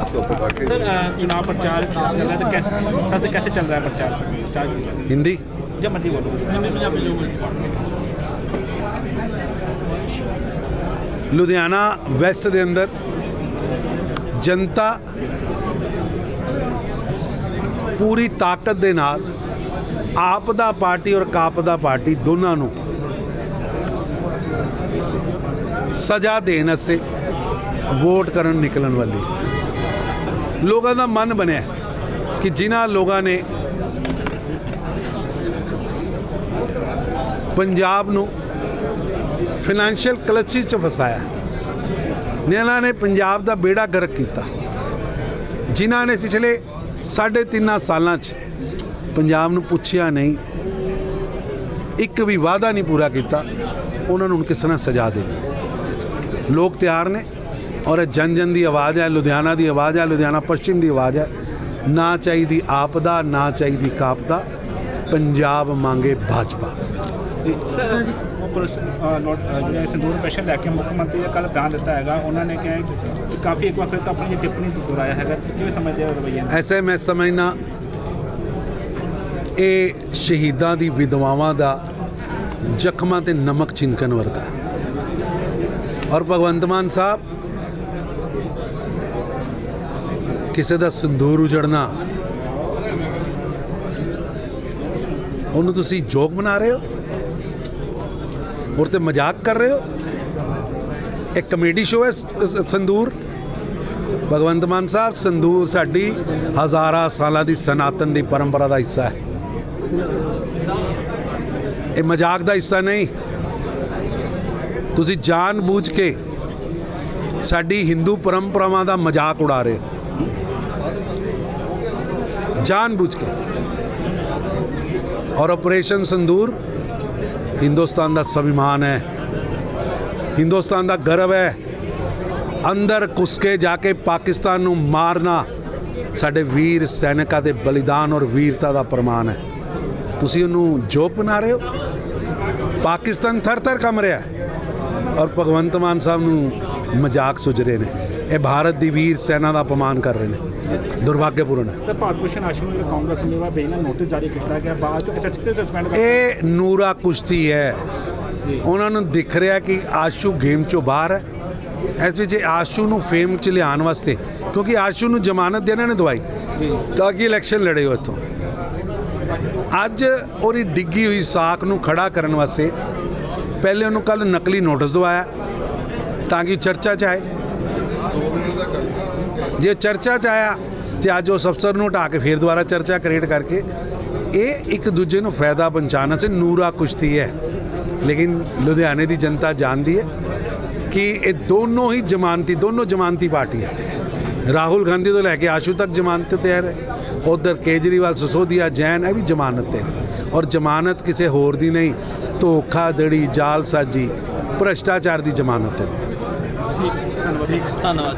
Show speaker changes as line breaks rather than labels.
Sir अ, चुनाव प्रचार चल रहा है तो कैसे सर से कैसे चल रहा है प्रचार सर प्रचार
ਹਿੰਦੀ
जब मर्जी बोलो
ਲੁਧਿਆਣਾ ਵੈਸਟ ਦੇ ਅੰਦਰ ਜਨਤਾ ਪੂਰੀ ਤਾਕਤ ਦੇ ਨਾਲ ਆਪ ਦਾ ਪਾਰਟੀ ਔਰ ਕਾਪ ਦਾ ਪਾਰਟੀ ਦੋਨਾਂ ਨੂੰ ਸਜ਼ਾ ਦੇਣ ਅਸੇ ਵੋਟ ਕਰਨ ਨਿਕਲਣ ਵਾਲੀ ਲੋਕਾਂ ਦਾ ਮਨ ਬਣਿਆ ਕਿ ਜਿਨ੍ਹਾਂ ਲੋਕਾਂ ਨੇ ਪੰਜਾਬ ਨੂੰ ਫਾਈਨੈਂਸ਼ੀਅਲ ਕਲਚੀ ਚ ਫਸਾਇਆ ਜਿਨ੍ਹਾਂ ਨੇ ਪੰਜਾਬ ਦਾ ਬੇੜਾ ਗਰਕ ਕੀਤਾ, ਜਿਨ੍ਹਾਂ ਨੇ ਪਿਛਲੇ ਸਾਢੇ ਤਿੰਨਾਂ ਸਾਲਾਂ 'ਚ ਪੰਜਾਬ ਨੂੰ ਪੁੱਛਿਆ ਨਹੀਂ, ਇੱਕ ਵੀ ਵਾਅਦਾ ਨਹੀਂ ਪੂਰਾ ਕੀਤਾ, ਉਹਨਾਂ ਨੂੰ ਹੁਣ ਕਿਸ ਤਰ੍ਹਾਂ ਸਜ਼ਾ ਦੇਣੀ? ਲੋਕ ਤਿਆਰ ਨੇ। ਔਰ ਇਹ ਜਨ ਜਨ ਦੀ ਆਵਾਜ਼ ਹੈ ਲੁਧਿਆਣਾ ਦੀ ਆਵਾਜ਼ ਹੈ ਲੁਧਿਆਣਾ ਪੱਛਮ ਦੀ ਆਵਾਜ਼ ਹੈ। ਨਾ ਚਾਹੀਦੀ ਆਪ ਦਾ ਨਾ ਚਾਹੀਦੀ ਕਾਪ ਦਾ ਪੰਜਾਬ ਮੰਗੇ ਭਾਜਪਾ।
ਸਰ ਉੱਪਰ ਨੋਟ ਜਿਹੜਾ ਸੰਦੂਰ ਪੈਸ਼ਨ ਲੈ ਕੇ ਮੁੱਖ ਮੰਤਰੀ ਨੇ ਕੱਲ ਬਿਆਨ ਦਿੱਤਾ ਹੈਗਾ ਉਹਨਾਂ ਨੇ ਕਿਹਾ ਕਿ ਕਾਫੀ ਇੱਕ ਵਾਰ ਫਿਰ ਤਾਂ ਆਪਣੀ ਟਿੱਪਣੀ ਦੁਹਰਾਇਆ ਹੈਗਾ। ਤੇ ਕਿਵੇਂ ਸਮਝਦੇ ਹੋ ਰਵਈਆ ਨੂੰ?
ਐਸੇ ਮੈਂ ਸਮਝਣਾ ਇਹ ਸ਼ਹੀਦਾਂ ਦੀ ਵਿਧਵਾਵਾਂ ਦਾ ਜ਼ਖਮਾਂ ਤੇ ਨਮਕ ਛਿੰਕਣ ਵਰਗਾ। ਔਰ ਭਗਵੰਤ ਮਾਨ ਸਾਹਿਬ ਕਿਸੇ ਦਾ ਸੰਦੂਰ ਉਜੜਨਾ। ਉਹਨੂੰ ਤੁਸੀਂ ਜੋਕ ਬਣਾ ਰਹੇ ਹੋ? ਔਰ ਤੇ ਮਜ਼ਾਕ ਕਰ ਰਹੇ ਹੋ? ਇੱਕ ਕਮੇਡੀ ਸ਼ੋਅ ਹੈ ਸੰਦੂਰ। ਭਗਵੰਤ ਮਾਨ ਸਾਹਿਬ, ਸੰਦੂਰ ਸਾਡੀ ਹਜ਼ਾਰਾਂ ਸਾਲਾਂ ਦੀ ਸਨਾਤਨ ਦੀ ਪਰੰਪਰਾ ਦਾ ਹਿੱਸਾ ਹੈ। ਇਹ ਮਜ਼ਾਕ ਦਾ ਹਿੱਸਾ ਨਹੀਂ। ਤੁਸੀਂ ਜਾਣ ਬੂਝ ਕੇ ਸਾਡੀ ਹਿੰਦੂ ਪਰੰਪਰਾਵਾਂ ਦਾ ਮਜ਼ਾਕ ਉਡਾ ਰਹੇ ਹੋ। ਜਾਣ ਬੂਝ ਕੇ ਔਰ ਆਪਰੇਸ਼ਨ ਸੰਦੂਰ ਹਿੰਦੁਸਤਾਨ ਦਾ ਸਵਿਮਾਨ ਹੈ। ਹਿੰਦੁਸਤਾਨ ਦਾ ਗਰਵ ਹੈ ਅੰਦਰ ਕੁਸਕੇ ਜਾ ਕੇ ਪਾਕਿਸਤਾਨ ਨੂੰ ਮਾਰਨਾ ਸਾਡੇ ਵੀਰ ਸੈਨਿਕਾਂ ਦੇ ਬਲੀਦਾਨ ਔਰ ਵੀਰਤਾ ਦਾ ਪ੍ਰਮਾਣ ਹੈ। ਤੁਸੀਂ ਉਹਨੂੰ ਜੋਕ ਬਣਾ ਰਹੇ ਹੋ? ਪਾਕਿਸਤਾਨ ਥਰ-ਥਰ ਕੰਬ ਰਿਹਾ ਔਰ ਭਗਵੰਤ ਮਾਨ ਸਾਹਿਬ ਨੂੰ ਮਜ਼ਾਕ ਸੁਝ ਰਹੇ ਨੇ। ਇਹ ਭਾਰਤ ਦੀ ਵੀਰ ਸੈਨਾ ਦਾ ਅਪਮਾਨ ਕਰ ਰਹੇ ਨੇ। ਦੁਰਭਾਗਿਆਪੂਰਨ ਹੈ
ਸਰ ਭਾਰਤ ਭੂਸ਼ਣ ਆਸ਼ੂ ਨੂੰ ਕਾਂਗਰਸ ਉਮੀਦਵਾਰ ਬੇਨਾ ਨੋਟਿਸ ਜਾਰੀ ਕੀਤਾ ਗਿਆ। ਬਾਅਦ ਚ ਐਸਐਸਪੀ ਸਸਪੈਂਡ ਕਰ
ਇਹ ਨੂਰਾ ਕੁਸ਼ਤੀ ਹੈ। ਉਹਨਾਂ ਨੂੰ ਦਿਖ ਰਿਹਾ ਕਿ ਆਸ਼ੂ ਗੇਮ ਚੋਂ ਬਾਹਰ ਹੈ। ਇਸ ਵਿੱਚ ਆਸ਼ੂ ਨੂੰ ਫੇਮ ਚ ਲਿਆਉਣ ਵਾਸਤੇ ਕਿਉਂਕਿ ਆਸ਼ੂ ਨੂੰ ਜ਼ਮਾਨਤ ਦੇਣਾ ਨੇ ਦਵਾਈ ਤਾਂ ਕਿ ਇਲੈਕਸ਼ਨ ਲੜੇ ਹੋ ਇੱਥੋਂ। ਅੱਜ ਉਹਦੀ ਡਿੱਗੀ ਹੋਈ ਸਾਖ ਨੂੰ ਖੜਾ ਕਰਨ ਵਾਸਤੇ ਪਹਿਲੇ ਉਹਨੂੰ ਕੱਲ ਨਕਲੀ ਨੋਟਿਸ ਦਵਾਇਆ ਤਾਂ ਕਿ ਚਰਚਾ ਚ ਆਏ। ਜੇ ਚਰਚਾ ਚ ਆਇਆ ਤੇ ਅੱਜ ਉਸ ਅਫਸਰ ਨੂੰ ਹਟਾ ਕੇ ਫੇਰ ਦੁਬਾਰਾ ਚਰਚਾ ਕ੍ਰੀਏਟ ਕਰਕੇ, ਇਹ ਇੱਕ ਦੂਜੇ ਨੂੰ ਫਾਇਦਾ ਪਹੁੰਚਾਉਣਾ ਸੇ ਨੂਰਾ ਕੁਸ਼ਤੀ ਹੈ। ਲੇਕਿਨ ਲੁਧਿਆਣੇ ਦੀ ਜਨਤਾ ਜਾਣਦੀ ਹੈ ਕਿ ਇਹ ਦੋਨੋਂ ਹੀ ਜ਼ਮਾਨਤੀ, ਦੋਨੋਂ ਜ਼ਮਾਨਤੀ ਪਾਰਟੀ ਹੈ। ਰਾਹੁਲ ਗਾਂਧੀ ਤੋਂ ਲੈ ਕੇ ਆਸ਼ੂ ਤੱਕ ਜ਼ਮਾਨਤ ਤੇ ਹੈ। ਉਧਰ ਕੇਜਰੀਵਾਲ, ਸਸੋਦੀਆ, ਜੈਨ, ਇਹ ਵੀ ਜ਼ਮਾਨਤ ਤੇ ਨੇ। ਔਰ ਜ਼ਮਾਨਤ ਕਿਸੇ ਹੋਰ ਦੀ ਨਹੀਂ ਧੋਖਾਧੜੀ ਜਾਲਸਾਜੀ ਭ੍ਰਸ਼ਟਾਚਾਰ ਦੀ ਜ਼ਮਾਨਤ ਤੇ ਨੇ।
ਧੰਨਵਾਦ।